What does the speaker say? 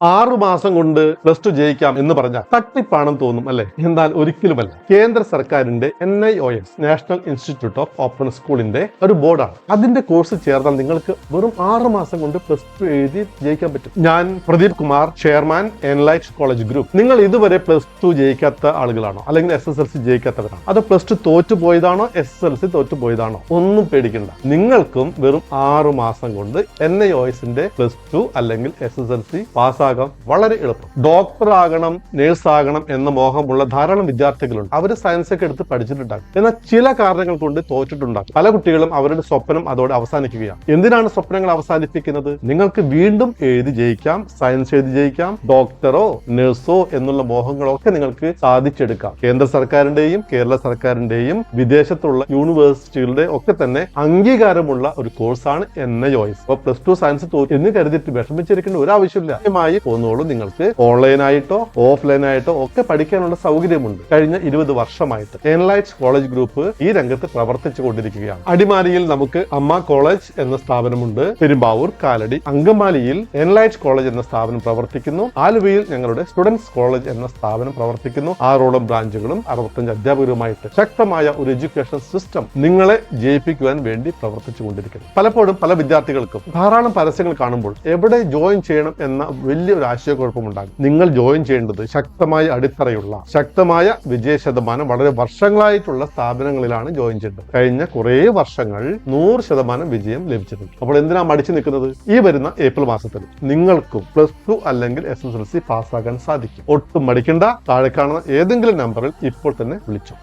ആറു മാസം കൊണ്ട് പ്ലസ് ടു ജയിക്കാം എന്ന് പറഞ്ഞാൽ തട്ടിപ്പാണെന്ന് തോന്നും അല്ലെ? എന്നാൽ ഒരിക്കലുമല്ല. കേന്ദ്ര സർക്കാരിന്റെ N I O S national institute of open സ്കൂളിന്റെ ഒരു ബോർഡാണ്. അതിന്റെ കോഴ്സ് ചേർന്നാൽ നിങ്ങൾക്ക് വെറും ആറ് മാസം കൊണ്ട് പ്ലസ് ടു എഴുതി ജയിക്കാൻ പറ്റും. ഞാൻ Pradeep Kumar chairman Enlight college group നിങ്ങൾ ഇതുവരെ പ്ലസ് ടു ജയിക്കാത്ത ആളുകളാണോ? അല്ലെങ്കിൽ എസ് എസ് എൽ സി ജയിക്കാത്തവരാണോ? അതോ പ്ലസ് ടു തോറ്റു പോയതാണോ എസ് എസ് എൽ സി തോറ്റു പോയതാണോ ഒന്നും പേടിക്കണ്ട. നിങ്ങൾക്കും വെറും ആറു മാസം കൊണ്ട് എൻ ഐ ഒ എസിന്റെ പ്ലസ് ടു അല്ലെങ്കിൽ എസ് എസ് എൽ സി പാസ്സാകാൻ വളരെ എളുപ്പം. ഡോക്ടർ ആകണം നേഴ്സ് ആകണം എന്ന മോഹമുള്ള ധാരാളം വിദ്യാർത്ഥികളുണ്ട്. അവർ സയൻസ് ഒക്കെ എടുത്ത് പഠിച്ചിട്ടുണ്ടാകും. എന്നാൽ ചില കാരണങ്ങൾ കൊണ്ട് തോറ്റിട്ടുണ്ടാകും. പല കുട്ടികളും അവരുടെ സ്വപ്നം അതോടെ അവസാനിക്കുകയാണ്. എന്തിനാണ് സ്വപ്നങ്ങൾ അവസാനിപ്പിക്കുന്നത്? നിങ്ങൾക്ക് വീണ്ടും എഴുതി ജയിക്കാം സയൻസ് എഴുതി ജയിക്കാം ഡോക്ടറോ നേഴ്സോ എന്നുള്ള മോഹങ്ങളൊക്കെ നിങ്ങൾക്ക് സാധിച്ചെടുക്കാം. കേന്ദ്ര സർക്കാരിന്റെയും കേരള സർക്കാരിന്റെയും വിദേശത്തുള്ള യൂണിവേഴ്സിറ്റികളുടെ ഒക്കെ തന്നെ അംഗീകാരമുള്ള ഒരു കോഴ്സാണ് എൻ ഒയസ് അപ്പോൾ പ്ലസ് ടു സയൻസ് എന്ന് കരുതിയിട്ട് വിഷമിച്ചിരിക്കേണ്ട ഒരു ആവശ്യമില്ല. കൃത്യമായി പോന്നോളൂ നിങ്ങൾക്ക് ഓൺലൈനായിട്ടോ ഓഫ്ലൈനായിട്ടോ ഒക്കെ പഠിക്കാനുള്ള സൗകര്യമുണ്ട്. കഴിഞ്ഞ ഇരുപത് വർഷമായിട്ട് എൻലൈറ്റ്സ് കോളേജ് ഗ്രൂപ്പ് ഈ രംഗത്ത് പ്രവർത്തിച്ചു കൊണ്ടിരിക്കുകയാണ്. അടിമാലിയിൽ നമുക്ക് അമ്മ കോളേജ് എന്ന സ്ഥാപനമുണ്ട്. പെരുമ്പാവൂർ കാലടി അങ്കമാലിയിൽ എൻലൈറ്റ് കോളേജ് എന്ന സ്ഥാപനം പ്രവർത്തിക്കുന്നു. ആലുവയിൽ ഞങ്ങളുടെ സ്റ്റുഡൻസ് കോളേജ് എന്ന സ്ഥാപനം പ്രവർത്തിക്കുന്നു. ആറോളം ബ്രാഞ്ചുകളും അറുപത്തഞ്ച് അധ്യാപകരുമായിട്ട് ശക്തമായ ഒരു എഡ്യൂക്കേഷൻ സിസ്റ്റം നിങ്ങളെ ജയിപ്പിക്കുവാൻ വേണ്ടി പ്രവർത്തിച്ചു കൊണ്ടിരിക്കുന്നു. പലപ്പോഴും പല വിദ്യാർത്ഥികൾക്കും ധാരാളം പരസ്യങ്ങൾ കാണുമ്പോൾ എവിടെ ജോയിൻ ചെയ്യണം എന്ന വലിയൊരു ആശയക്കുഴപ്പമുണ്ടാകും. നിങ്ങൾ ജോയിൻ ചെയ്യേണ്ടത് ശക്തമായ അടിത്തറയുള്ള ശക്തമായ വിജയ ശതമാനം വളരെ വർഷങ്ങളായിട്ടുള്ള സ്ഥാപനങ്ങളിലാണ് ജോയിൻ ചെയ്യേണ്ടത്. കഴിഞ്ഞ കുറേ വർഷങ്ങൾ നൂറ് ശതമാനം വിജയം ലഭിച്ചിട്ടുണ്ട്. അപ്പോൾ എന്തിനാ മടിച്ചു നിൽക്കുന്നത്? ഈ വരുന്ന ഏപ്രിൽ മാസത്തിൽ നിങ്ങൾക്കും പ്ലസ് ടു അല്ലെങ്കിൽ എസ് എസ് എൽ സി പാസ്സാകാൻ സാധിക്കും. ഒട്ടും മടിക്കണ്ട. താഴെ കാണുന്ന ഏതെങ്കിലും നമ്പറിൽ ഇപ്പോൾ തന്നെ വിളിച്ചു.